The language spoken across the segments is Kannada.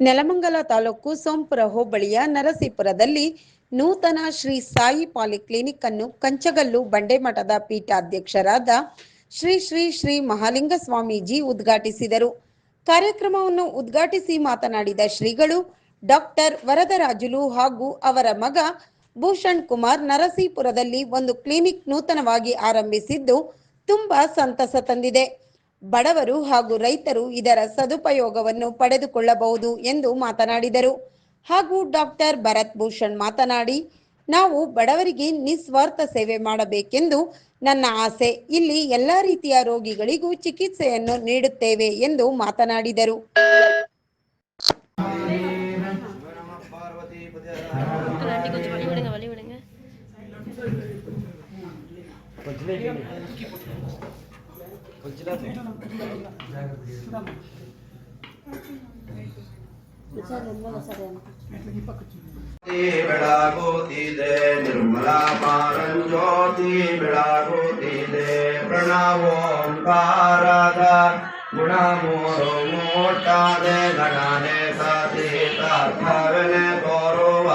ನೆಲಮಂಗಲ ತಾಲೂಕು ಸೋಂಪುರ ಹೋಬಳಿಯ ನರಸೀಪುರದಲ್ಲಿ ನೂತನ ಶ್ರೀ ಸಾಯಿ ಪಾಲಿಕ್ಲಿನಿಕ್ ಅನ್ನು ಕಂಚಗಲ್ಲು ಬಂಡೆಮಠದ ಪೀಠಾಧ್ಯಕ್ಷರಾದ ಶ್ರೀ ಶ್ರೀ ಶ್ರೀ ಮಹಾಲಿಂಗ ಸ್ವಾಮೀಜಿ ಉದ್ಘಾಟಿಸಿದರು. ಕಾರ್ಯಕ್ರಮವನ್ನು ಉದ್ಘಾಟಿಸಿ ಮಾತನಾಡಿದ ಶ್ರೀಗಳು, ಡಾಕ್ಟರ್ ವರದರಾಜುಲು ಹಾಗೂ ಅವರ ಮಗ ಭೂಷಣ್ ಕುಮಾರ್ ನರಸೀಪುರದಲ್ಲಿ ಒಂದು ಕ್ಲಿನಿಕ್ ನೂತನವಾಗಿ ಆರಂಭಿಸಿದ್ದು ತುಂಬಾ ಸಂತಸ ತಂದಿದೆ. ಬಡವರು ಹಾಗೂ ರೈತರು ಇದರ ಸದುಪಯೋಗವನ್ನು ಪಡೆದುಕೊಳ್ಳಬಹುದು ಎಂದು ಮಾತನಾಡಿದರು. ಹಾಗೂ ಡಾಕ್ಟರ್ ಭರತ್ ಭೂಷಣ್ ಮಾತನಾಡಿ, ನಾವು ಬಡವರಿಗೆ ನಿಸ್ವಾರ್ಥ ಸೇವೆ ಮಾಡಬೇಕೆಂದು ನನ್ನ ಆಸೆ. ಇಲ್ಲಿ ಎಲ್ಲ ರೀತಿಯ ರೋಗಿಗಳಿಗೂ ಚಿಕಿತ್ಸೆಯನ್ನು ನೀಡುತ್ತೇವೆ ಎಂದು ಮಾತನಾಡಿದರು. ಬೆಳಗೋತಿ ದೇ ನಿರ್ಮಲಾ ಪಾರಂಜ್ಯೋತಿ ಬೆಳಗೋತಿ ದೇ ಪ್ರಣವೋಂಕಾರದ ಗುಣ ಮೂರು ಮೂಟಾದೆ ಗಣನೆ ಸಾತಿ ತಾರ್ಥವನೆ ತೋರುವ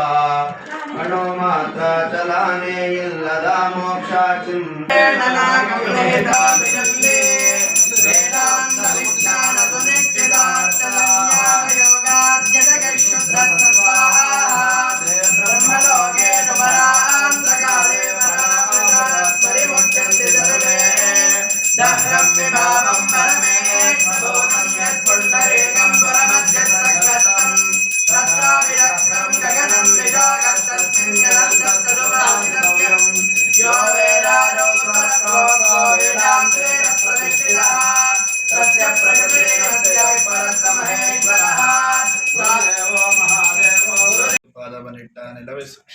ಅಣು ಮಾತ್ರ ಚಲನೆ ಇಲ್ಲದ ಮೋಕ್ಷ ಚಿಂತೆ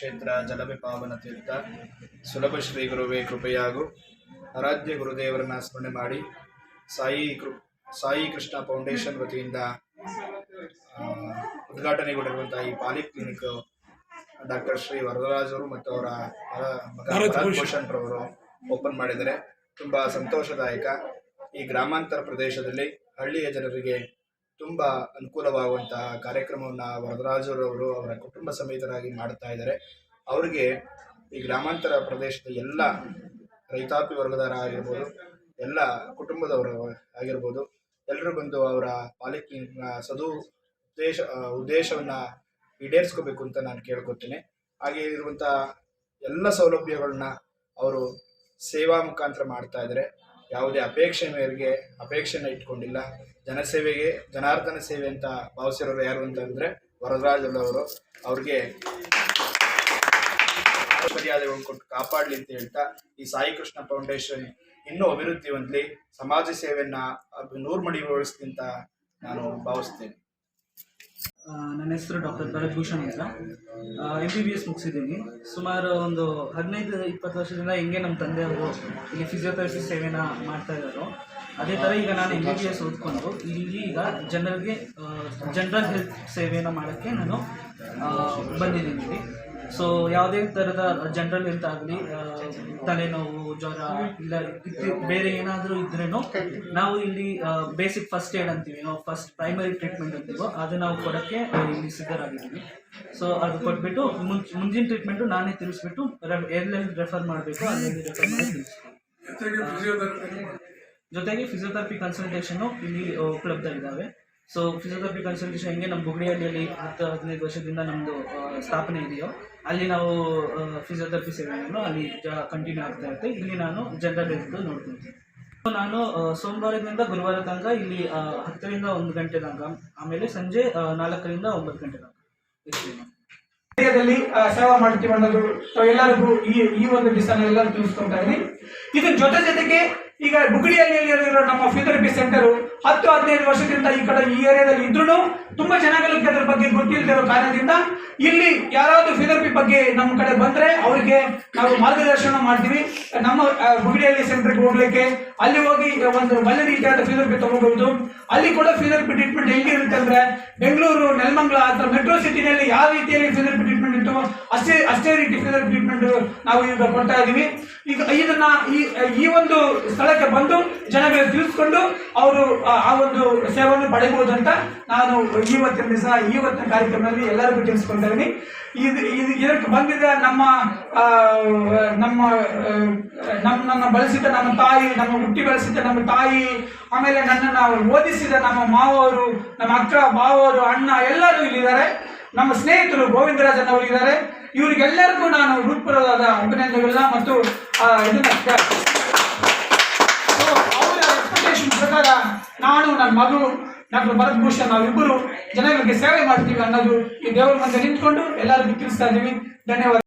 ಕ್ಷೇತ್ರ ಜಲವೆ ಪಾವನ ತೀರ್ಥ ಸುಲಭ ಶ್ರೀ ಗುರುವೇ ಕೃಪೆಯಾಗು. ಆರಾಧ್ಯ ಗುರುದೇವರನ್ನ ಸ್ಮರಣೆ ಮಾಡಿ ಸಾಯಿ ಕೃ ಸಾಯಿ ಕೃಷ್ಣ ಫೌಂಡೇಶನ್ ವತಿಯಿಂದ ಉದ್ಘಾಟನೆಗೊಂಡಿರುವಂತಹ ಈ poly clinic doctor Shri Varadaraj ಅವರು ಮತ್ತು ಅವರ ಭೂಷಣ್ ರವರು ಓಪನ್ ಮಾಡಿದ್ದಾರೆ. ತುಂಬಾ ಸಂತೋಷದಾಯಕ. ಈ ಗ್ರಾಮಾಂತರ ಪ್ರದೇಶದಲ್ಲಿ ಹಳ್ಳಿಯ ಜನರಿಗೆ ತುಂಬಾ ಅನುಕೂಲವಾಗುವಂತಹ ಕಾರ್ಯಕ್ರಮವನ್ನ ವರದರಾಜರವರು ಅವರ ಕುಟುಂಬ ಸಮೇತರಾಗಿ ಮಾಡ್ತಾ ಇದ್ದಾರೆ. ಅವರಿಗೆ ಈ ಗ್ರಾಮಾಂತರ ಪ್ರದೇಶದ ಎಲ್ಲ ರೈತಾಪಿ ವರ್ಗದವರ ಆಗಿರ್ಬೋದು, ಎಲ್ಲ ಕುಟುಂಬದವರು ಆಗಿರ್ಬೋದು, ಎಲ್ಲರೂ ಬಂದು ಅವರ ಪಾಲಿಕೆ ಸದು ಉದ್ದೇಶ, ಉದ್ದೇಶವನ್ನ ಈಡೇರಿಸ್ಕೋಬೇಕು ಅಂತ ನಾನು ಕೇಳ್ಕೊತೀನಿ ಹಾಗೆ ಇರುವಂತಹ ಎಲ್ಲ ಸೌಲಭ್ಯಗಳನ್ನ ಅವರು ಸೇವಾ ಮುಖಾಂತರ ಮಾಡ್ತಾ ಇದ್ದಾರೆ. ಯಾವುದೇ ಅಪೇಕ್ಷೆ ಮೇರೆಗೆ ಅಪೇಕ್ಷೆನ ಇಟ್ಕೊಂಡಿಲ್ಲ. ಜನಸೇವೆಗೆ, ಜನಾರ್ದನ ಸೇವೆ ಅಂತ ಭಾವಿಸಿರೋರು ಯಾರು ಅಂತಂದ್ರೆ ಅವರು. ಅವ್ರಿಗೆ ಮರ್ಯಾದೆಗಳನ್ನು ಕೊಟ್ಟು ಕಾಪಾಡಲಿ ಅಂತ ಹೇಳ್ತಾ ಈ ಸಾಯಿ ಕೃಷ್ಣ ಫೌಂಡೇಶನ್ ಇನ್ನೂ ಅಭಿವೃದ್ಧಿ ಹೊಂದಲಿ. ಸಮಾಜ ಸೇವೆಯನ್ನ ಅದು ನೂರ್ಮಡಿಗೊಳಿಸ್ಲಿ ಅಂತ ನಾನು ಭಾವಿಸ್ತೇನೆ. ನನ್ನ ಹೆಸರು ಡಾಕ್ಟರ್ ಭರತ್ ಭೂಷಣ್ ಅಂತ ಎಂ ಬಿ ಬಿ ಎಸ್ ಮುಗಿಸಿದ್ದೀನಿ. ಸುಮಾರು ಒಂದು ಹದಿನೈದು, ಇಪ್ಪತ್ತು ವರ್ಷದಿಂದ ಹೆಂಗೆ ನಮ್ಮ ತಂದೆಯವರು ಇಲ್ಲಿ ಫಿಸಿಯೋಥೆರಪಿ ಸೇವೆನ ಮಾಡ್ತಾ ಇದ್ದಾರೆ ಅದೇ ಥರ ಈಗ ನಾನು ಎಂ ಬಿ ಬಿ ಎಸ್ ಓದ್ಕೊಂಡು ಇಲ್ಲಿ ಈಗ ಜನರಿಗೆ ಜನರಲ್ ಹೆಲ್ತ್ ಸೇವೆಯನ್ನು ಮಾಡೋಕ್ಕೆ ನಾನು ಬಂದಿದ್ದೀನಿ ಸೊ ಯಾವುದೇ ಥರದ ಜನರಲ್ ಹೆಲ್ತ್ ಆಗಲಿ ತಲೆನೋವು ಜ್ವರ ಇಲ್ಲ ಬೇರೆ ಏನಾದರೂ ಇದ್ರೇನು ನಾವು ಇಲ್ಲಿ ಬೇಸಿಕ್ ಫಸ್ಟ್ ಏಡ್ ಅಂತೀವಿ. ನಾವು ಫಸ್ಟ್ ಪ್ರೈಮರಿ ಟ್ರೀಟ್ಮೆಂಟ್ ಅಂತೀವೋ ಅದು ನಾವು ಕೊಡೋಕ್ಕೆ ಇಲ್ಲಿ ಸಿದ್ಧರಾಗಿದ್ದೀವಿ. ಸೊ ಅದು ಕೊಟ್ಬಿಟ್ಟು ಮುಂಚ್ ಮುಂದಿನ ಟ್ರೀಟ್ಮೆಂಟು ನಾನೇ ತಿಳಿಸ್ಬಿಟ್ಟು ಎಲ್ಲೆಲ್ಲಿ ರೆಫರ್ ಮಾಡಬೇಕು ಅಲ್ಲೆಲ್ಲಿ ರೆಫರ್ ಮಾಡಿ ತಿಳಿಸ್ತೀನಿ ಜೊತೆಗೆ ಫಿಸಿಯೋಥೆರಪಿ ಕನ್ಸಲ್ಟೇಷನು ಇಲ್ಲಿ ಉಪಲಬ್ಧ ಇದ್ದಾವೆ ಸೊ ಫಿಸಿಯೋಥೆರಪಿ ಕನ್ಸಲ್ಟೇಷನ್ ಹೆಂಗೆ ನಮ್ಮ ಬುಗಡಿಹಳ್ಳಿಯಲ್ಲಿ ಹತ್ತು, ಹದಿನೈದು ವರ್ಷದಿಂದ ನಮ್ಮದು ಸ್ಥಾಪನೆ ಇದೆಯೋ, ಅಲ್ಲಿ ನಾವು ಫಿಸಿಯೋಥೆರಪಿ ಸೇವೆಯನ್ನು ಅಲ್ಲಿ ಕಂಟಿನ್ಯೂ ಆಗ್ತಾ ಇರುತ್ತೆ. ಇಲ್ಲಿ ನಾನು ಜನರಲ್ ಹೆಲ್ತ್ ನೋಡ್ತೀನಿ. ಸೊ ನಾನು ಸೋಮವಾರದಿಂದ ಗುರುವಾರ ತನಕ ಇಲ್ಲಿ ಹತ್ತರಿಂದ ಒಂದು ಗಂಟೆ ತನಕ, ಆಮೇಲೆ ಸಂಜೆ ನಾಲ್ಕರಿಂದ ಒಂಬತ್ತು ಗಂಟೆ ತನಕ ಇರ್ತೀನಿ. ಸೇವಾ ಮಾಡ್ತೀವಿ ಅನ್ನೋದು ಎಲ್ಲರಿಗೂ ಈ ಈ ಒಂದು ಡಿಸನ್ ಎಲ್ಲರೂ ತಿಳಿಸ್ಕೊಂತ ಇದ್ದೀನಿ. ಇದ್ರ ಜೊತೆ ಜೊತೆಗೆ ಈಗ ಬುಗಡಿಯಲ್ಲಿ ನಮ್ಮ ಫಿಸಿಯೋಥೆರಪಿ ಸೆಂಟರ್ ಹತ್ತು, ಹದಿನೈದು ವರ್ಷದಿಂದ ಈ ಕಡೆ ಈ ಏರಿಯಾದಲ್ಲಿ ಇದ್ರು ತುಂಬಾ ಜನಗಳಿಗೆ ಅದ್ರ ಬಗ್ಗೆ ಗೊತ್ತಿಲ್ಲದಿರೋ ಕಾರಣದಿಂದ ಇಲ್ಲಿ ಯಾರಾದ್ರೂ ಫಿಸಿಯೋಥೆರಪಿ ಬಗ್ಗೆ ನಮ್ಮ ಕಡೆ ಬಂದ್ರೆ ಅವರಿಗೆ ನಾವು ಮಾರ್ಗದರ್ಶನ ಮಾಡ್ತೀವಿ. ನಮ್ಮ ಬುಗುಡಿಯಲ್ಲಿ ಸೆಂಟರ್ಗೆ ಹೋಗ್ಲಿಕ್ಕೆ ಅಲ್ಲಿ ಹೋಗಿ ಒಂದು ಒಳ್ಳೆ ರೀತಿಯಾದ ಫಿಸಿಯೋಥೆರಪಿ ತಗೋಬಹುದು. ಅಲ್ಲಿ ಕೂಡ ಫಿಸಿಯೋಥೆರಪಿ ಟ್ರೀಟ್ಮೆಂಟ್ ಹೆಂಗಿರುತ್ತೆ ಅಂದ್ರೆ ಬೆಂಗಳೂರು, ನೆಲಮಂಗಲ ಅಥವಾ ಮೆಟ್ರೋ ಸಿಟಿನಲ್ಲಿ ಯಾವ ರೀತಿಯಲ್ಲಿ ಫಿಸಿಯೋಥೆರಪಿ ಟ್ರೀಟ್ಮೆಂಟ್ ಇತ್ತು ಅಷ್ಟೇ ಅಷ್ಟೇ ರೀತಿ ಫಿಸಿಯೋಥೆರಪಿ ಟ್ರೀಟ್ಮೆಂಟ್ ನಾವು ಈಗ ಕೊಡ್ತಾ ಇದೀವಿ. ಈಗ ಇದನ್ನ ಈ ಈ ಒಂದು ಸ್ಥಳಕ್ಕೆ ಬಂದು ಜನಗಳು ತಿಳಿಸ್ಕೊಂಡು ಅವರು, ಆ ಒಂದು ಸೇವೆಯನ್ನು ಪಡೆಯಬಹುದು ಅಂತ ನಾನು ಇವತ್ತಿನ ದಿವಸ ಇವತ್ತಿನ ಕಾರ್ಯಕ್ರಮದಲ್ಲಿ ಎಲ್ಲರಿಗೂ ತಿಳಿಸ್ಕೊಳ್ತಾ ಇದು ಇದು ಇದಕ್ಕೆ ಬಂದಿದ್ದ ನಮ್ಮ ನಮ್ಮ ನಮ್ಮನ್ನು ಬಳಸಿದ ನಮ್ಮ ತಾಯಿ, ನಮ್ಮ ಹುಟ್ಟಿ ಬೆಳೆಸಿದ ನಮ್ಮ ತಾಯಿ, ಆಮೇಲೆ ನನ್ನನ್ನು ಓದಿಸಿದ ನಮ್ಮ ಮಾವವರು ನಮ್ಮ ಅಕ್ಕ ಬಾವವರು ಅಣ್ಣ ಎಲ್ಲರೂ ಇಲ್ಲಿದ್ದಾರೆ. ನಮ್ಮ ಸ್ನೇಹಿತರು ಗೋವಿಂದರಾಜನ್ ಅವರಿದ್ದಾರೆ. ಇವರಿಗೆಲ್ಲರಿಗೂ ನಾನು ಹೃತ್ಪೂರ್ವವಾದ ಅಭಿನಂದನೆಗಳನ್ನ ಮತ್ತು ಅವರ ಎಕ್ಸ್ಪೆಕ್ಟೇಷನ್ ಪ್ರಕಾರ ನಾನು, ನನ್ನ ಮಗು ಡಾಕ್ಟರ್ ಭರತ್ ಭೂಷಣ್ ನಾವಿಬ್ಬರು ಜನಗಳಿಗೆ ಸೇವೆ ಮಾಡ್ತೀವಿ ಅನ್ನೋದು ಈ ದೇವರ ಮುಂದೆ ನಿಂತ್ಕೊಂಡು ಎಲ್ಲರಿಗೂ ತಿಳಿಸ್ತಾ ಇದ್ದೀವಿ. ಧನ್ಯವಾದ.